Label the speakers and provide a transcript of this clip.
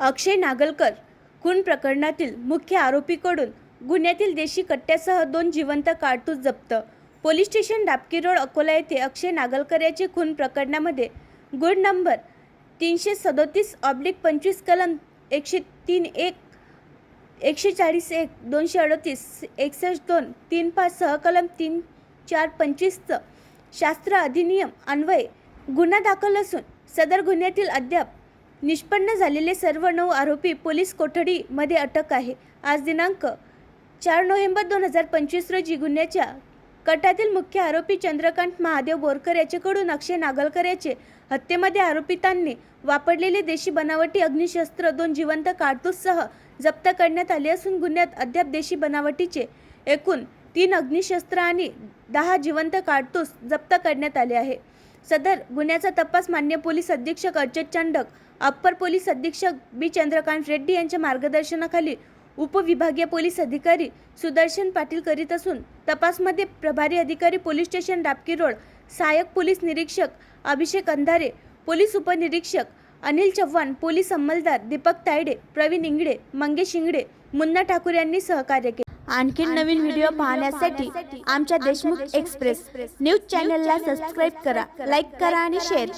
Speaker 1: अक्षय नागलकर खून प्रकरणातील मुख्य आरोपीकडून गुन्ह्यातील देशी कट्ट्यासह दोन जिवंत कारतूस जप्त. Police station Dabki road Akola येथे अक्षय नागलकर याचे खून प्रकरणामध्ये गुड नंबर तीनशे सदोतीस ऑब्लिक पंचवीस कलम एकशे तीन एक एकशे चाळीस एक दोनशे अडतीस एकसष्ट दोन तीन पाच सहकलम तीन चार पंचवीसचं शास्त्र अधिनियम अन्वये गुन्हा दाखल असून सदर गुन्ह्यातील अद्याप निष्पन्न झालेले सर्व नऊ आरोपी पोलीस कोठडीमध्ये अटक आहे. आज दिनांक चार नोव्हेंबर दोन हजार पंचवीस रोजी गुन्ह्याच्या कटातील मुख्य आरोपी चंद्रकांत महादेव बोरकर याच्याकडून अक्षय नागलकर याचे हत्येमध्ये आरोपितांनी वापरलेले देशी बनावटी अग्निशस्त्र दोन जिवंत कारतूससह जप्त करण्यात आले असून गुन्ह्यात अद्याप देशी बनावटीचे एकूण तीन अग्निशस्त्र आणि दहा जिवंत कारतूस जप्त करण्यात आले आहे. सदर गुन्ह्याचा तपास मान्य पोलीस अधीक्षक अर्चत चांडक अप्पर पोलीस अधीक्षक बी. चंद्रकांत रेड्डी यांच्या मार्गदर्शनाखाली उपविभागीय पोलीस अधिकारी सुदर्शन पाटील करीत असून तपासमध्ये प्रभारी अधिकारी पोलीस स्टेशन डाबकी रोड सहाय्यक पोलीस निरीक्षक अभिषेक अंधारे पोलीस उपनिरीक्षक अनिल चव्हाण पोलीस अंमलदार दीपक तायडे प्रवीण इंगडे मंगेश इंगडे मुन्ना ठाकूर यांनी सहकार्य केले. आणखी नवीन व्हिडिओ पाहण्यासाठी आमच्या देशमुख एक्सप्रेस. न्यूज चॅनलला सबस्क्राईब करा लाईक करा आणि शेअर करा.